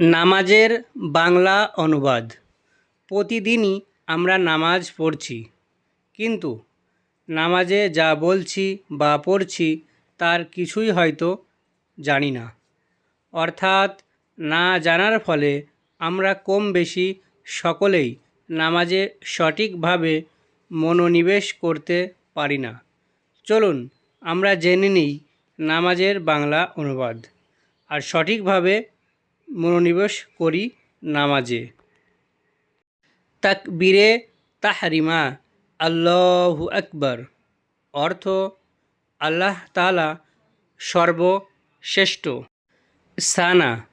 নামাজের বাংলা অনুবাদ। প্রতিদিনই আমরা নামাজ পড়ছি। কিন্তু নামাজে যা বলছি বা পড়ছি তার কিছুই হয়তো জানি না। অর্থাৎ না জানার ফলে আমরা কম বেশি সকলেই নামাজে সঠিকভাবে মনোনিবেশ করতে পারি না। চলুন আমরা জেনে নিই নামাজের বাংলা অনুবাদ। আর সঠিকভাবে মনোনিবেশ করি নামাজে। তাকবীরে তাহরিমা, আল্লাহু আকবর। অর্থ, আল্লাহ তালা সর্বশ্রেষ্ঠ। সানা,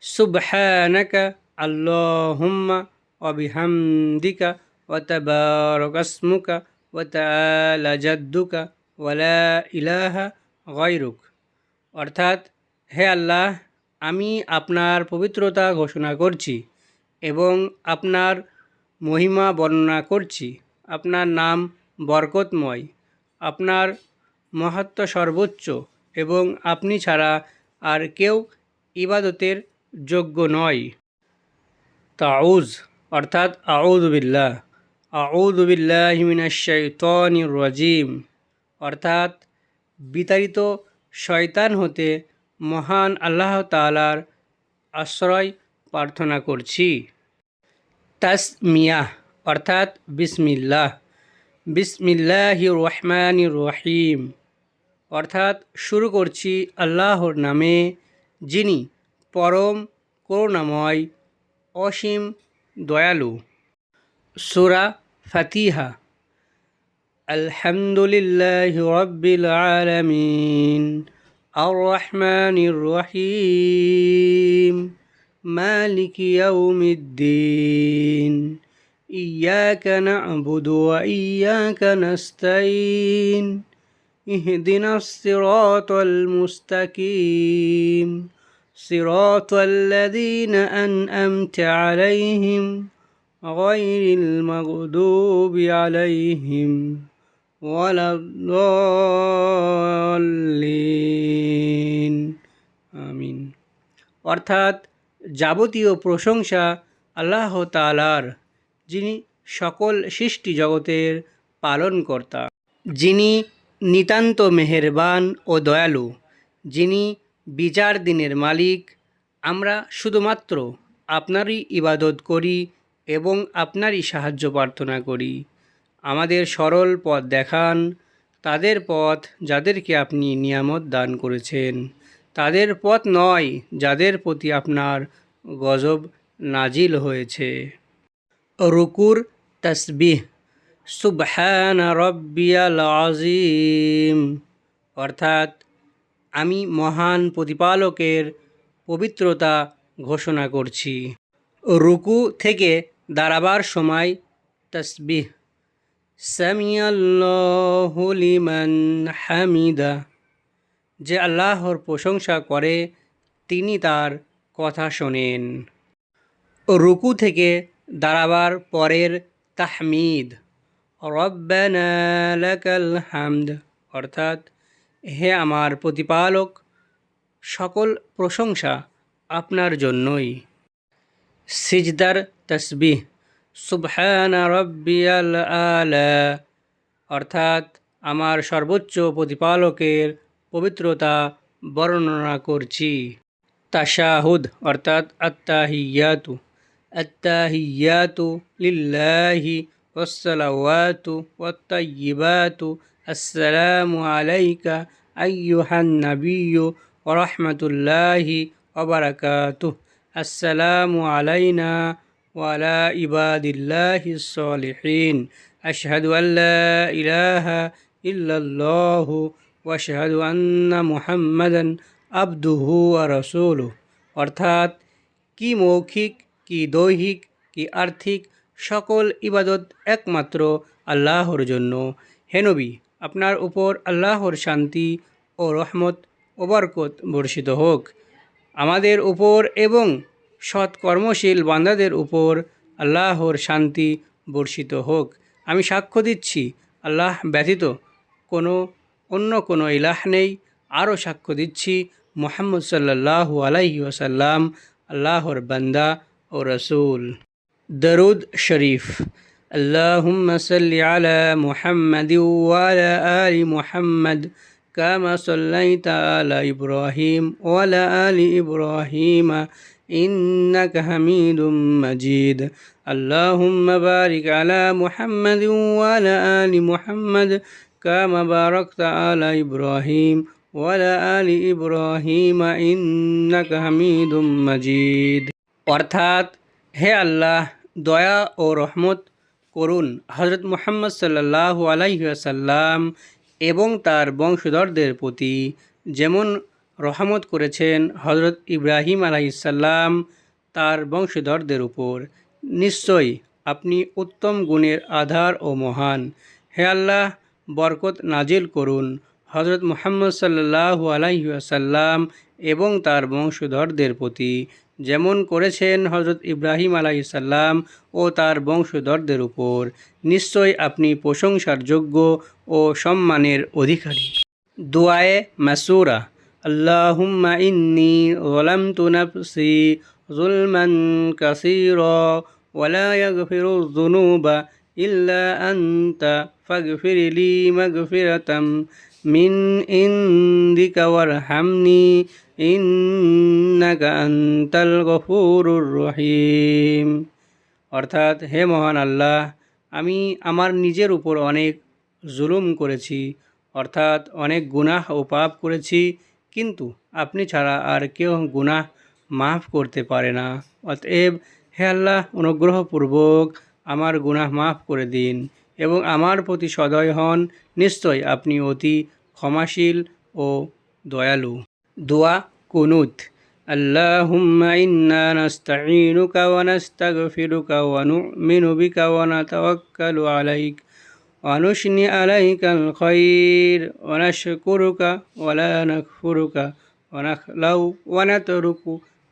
সুবহানাকা আল্লাহুম্মা অবিহামদিকা ওয়াতাবারকাসমুকা ওয়াতালা জাদ্দুকা ওয়ালা ইলাহা গয়রুক। অর্থাৎ, হে আল্লাহ আমি আপনার পবিত্রতা ঘোষণা করছি এবং আপনার মহিমা বর্ণনা করছি। আপনার নাম বরকতময়। আপনার মহাত্ম সর্বোচ্চ এবং আপনি ছাড়া আর কেউ ইবাদতের যোগ্য নয়। তাউজ অর্থাৎ আউদুবিল্লাহ আউদুবিল্লাহ মিনাশাইতনির রাজিম। অর্থাৎ বিতাড়িত শয়তান হতে মহান আল্লাহ তালার আশ্রয় প্রার্থনা করছি। তাসমিয়াহ অর্থাৎ বিসমিল্লাহ। বিসমিল্লাহি রহমান রহিম। অর্থাৎ শুরু করছি আল্লাহর নামে, যিনি পরম করুণাময়, অসীম দয়ালু। সুরা ফাতিহা। আলহামদুলিল্লাহ রব্বিল আলামিন। الرحمن الرحيم. مالك يوم الدين. إياك نعبد وإياك نستعين. اهدنا الصراط المستقيم. صراط الذين أنأمت عليهم غير المغضوب عليهم ولا الضالين. অর্থাৎ যাবতীয় প্রশংসা আল্লাহ তালার যিনি সকল সৃষ্টি জগতের পালনকর্তা। যিনি নিতান্ত মেহেরবান ও দয়ালু, যিনি বিচার দিনের মালিক, আমরা শুধুমাত্র আপনারই ইবাদত করি এবং আপনারই সাহায্য প্রার্থনা করি। আমাদের সরল পথ দেখান, তাদের পথ যাদেরকে আপনি নিয়ামত দান করেছেন। তাদের পথ নয়, যাদের প্রতি আপনার গজব নাজিল হয়েছে। রুকুর তসবিহ, সুবহান রব্বিয়াল আজিম অর্থাৎ আমি মহান প্রতিপালকের পবিত্রতা ঘোষণা করছি। রুকু থেকে দাঁড়াবার সময় তসবিহ, সামিয়াল্লাহু লিমান হামিদা। যে আল্লাহর প্রশংসা করে, তিনি তার কথা শোনেন। রুকু থেকে দাঁড়াবার পরের তাহমিদ, রব্বানা হামদ অর্থাৎ, হে আমার প্রতিপালক, সকল প্রশংসা আপনার জন্যই। সিজদার তসবিহ, সুবহানা রব্বিয়াল আলা অর্থাৎ, আমার সর্বোচ্চ প্রতিপালকের পবিত্রতা বর্ণনা করছি। তাশাহুদ, অর্থাৎ আত্তাহিয়াতু। আত্তাহিয়াতু লিল্লাহি ওয়াসসালাওয়াতু ওয়াত্তাইয়িবাতু। আসসালামু আলাইকা আইয়ুহান নাবিয়্যু ওয়া রাহমাতুল্লাহি ওয়া বারাকাতুহু। আসসালামু আলাইনা ওয়ালা ইবাদিল্লাহিস সালিহিন আশহাদু আল্লা ইলাহা ইল্লাল্লাহু ওয়াশহাদু আন্না মুহাম্মাদান আবদুহু রসুলু অর্থাৎ কি মৌখিক, কি দৈহিক, কি আর্থিক, সকল ইবাদত একমাত্র আল্লাহর জন্য। হেনবি আপনার উপর আল্লাহর শান্তি ও রহমত ও বরকত বর্ষিত হোক। আমাদের উপর এবং সৎ কর্মশীল বান্দাদের উপর আল্লাহর শান্তি বর্ষিত হোক। আমি সাক্ষ্য দিচ্ছি, আল্লাহ ব্যতীত কোনো অন্য কোনো ইলাহ নেই আরও সাক্ষ্য দিচ্ছি মোহাম্মদ সাল্লাহু আলাইহি ওসাল্লাম আল্লাহর বান্দা ও রসুল দরুদ শরীফ اللهم صل على محمد وعلى آل محمد كما صليت على إبراهيم وعلى آل إبراهيم إنك حميد مجيد اللهم بارك على محمد وعلى آل محمد كما باركت على إبراهيم وعلى آل إبراهيم إنك حميد مجيد অর্থাৎ হে আল্লাহ দয়া ও রহমত করুন হজরত মুহাম্মদ সাল্লাল্লাহু আলাইহি ওয়াসাল্লাম এবং তার বংশধরদের প্রতি যেমন রহমত করেছেন হজরত ইব্রাহিম আলাইসাল্লাম তার বংশধরদের উপর নিশ্চয়ই আপনি উত্তম গুণের আধার ও মহান হে আল্লাহ বরকত নাজিল করুন। হজরত মুহাম্মদ সাল্লাহ আলাইহি ওয়াসাল্লাম এবং তার বংশধরদের প্রতি। যেমন করেছেন হজরত ইব্রাহিম আলাইসাল্লাম ও তার বংশধরদের উপর। নিশ্চয় আপনি প্রশংসার যোগ্য ও সম্মানের অধিকারী। দোয়ায়ে মাসুরা, আল্লাহুম্মা ইন্নি ওলামতু নাফসি জুলমান কাসীরা ওয়ালা ইয়াগফিরু যুনুবা ইল্লা আনতা ফাগফির লি মাগফিরাতাম মিন ইন্দিকা ওয়ারহামনি, ইন্নাকা আনতাল গফুরুর রহিম। অর্থাৎ হে মহান আল্লাহ, আমি আমার নিজের উপর অনেক জুলুম করেছি, অর্থাৎ অনেক গুনাহ ও পাপ করেছি, কিন্তু আপনি ছাড়া আর কেউ গুনাহ মাফ করতে পারে না। অতএব হে আল্লাহ, অনুগ্রহপূর্বক আমার গুনাহ মাফ করে দিন এবং আমার প্রতি সদয় হন নিশ্চয় আপনি অতি ক্ষমাশীল ও দয়ালু দোয়া কুনুত اللهم إنا نستعينك ونستغفرك ونؤمن بك ونتوكل عليك ونشني عليك الخير ونشكرك ولا نكفرك ونخلو ونترك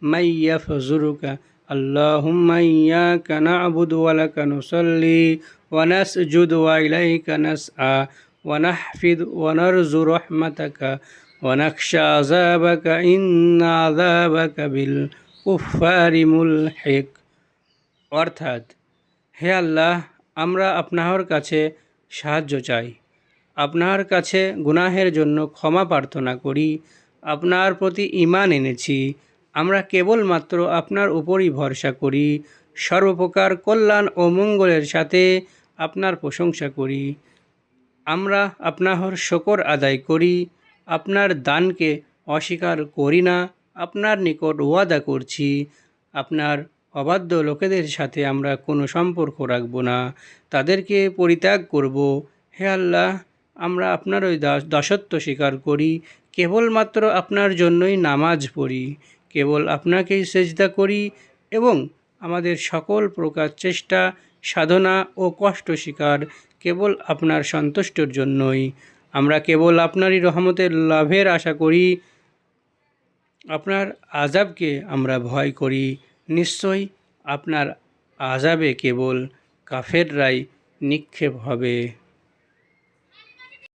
من يفزرك اللهم إياك نعبد ولك نصلي ونسجد وإليك نسعى ونحفظ ونرجو رحمتك ونخشى عذابك إن عذابك بالكفار ملحق অর্থাৎ হে আল্লাহ আমরা আপনার কাছে সাহায্য চাই আপনার কাছে গুনাহের জন্য ক্ষমা প্রার্থনা করি আপনার প্রতি ইমান এনেছি আমরা কেবলমাত্র আপনার উপরই ভরসা করি, সর্বপ্রকার কল্যাণ ও মঙ্গলের সাথে আপনার প্রশংসা করি। আমরা আপনার শকর আদায় করি, আপনার দানকে অস্বীকার করি না, আপনার নিকট ওয়াদা করছি, আপনার অবাধ্য লোকেদের সাথে আমরা কোনো সম্পর্ক রাখব না, তাদেরকে পরিত্যাগ করব। হে আল্লাহ, আমরা আপনার ওই দাস, দাসত্ব স্বীকার করি, কেবলমাত্র আপনার জন্যই নামাজ পড়ি। কেবল আপনাকেই সেজদা করি এবং আমাদের সকল প্রকার চেষ্টা, সাধনা ও কষ্ট স্বীকার কেবল আপনার সন্তুষ্টর জন্যই। আমরা কেবল আপনারই রহমতের লাভের আশা করি, আপনার আজাবকে আমরা ভয় করি। নিশ্চয়ই আপনার আজাবে কেবল কাফেররাই নিক্ষেপ হবে।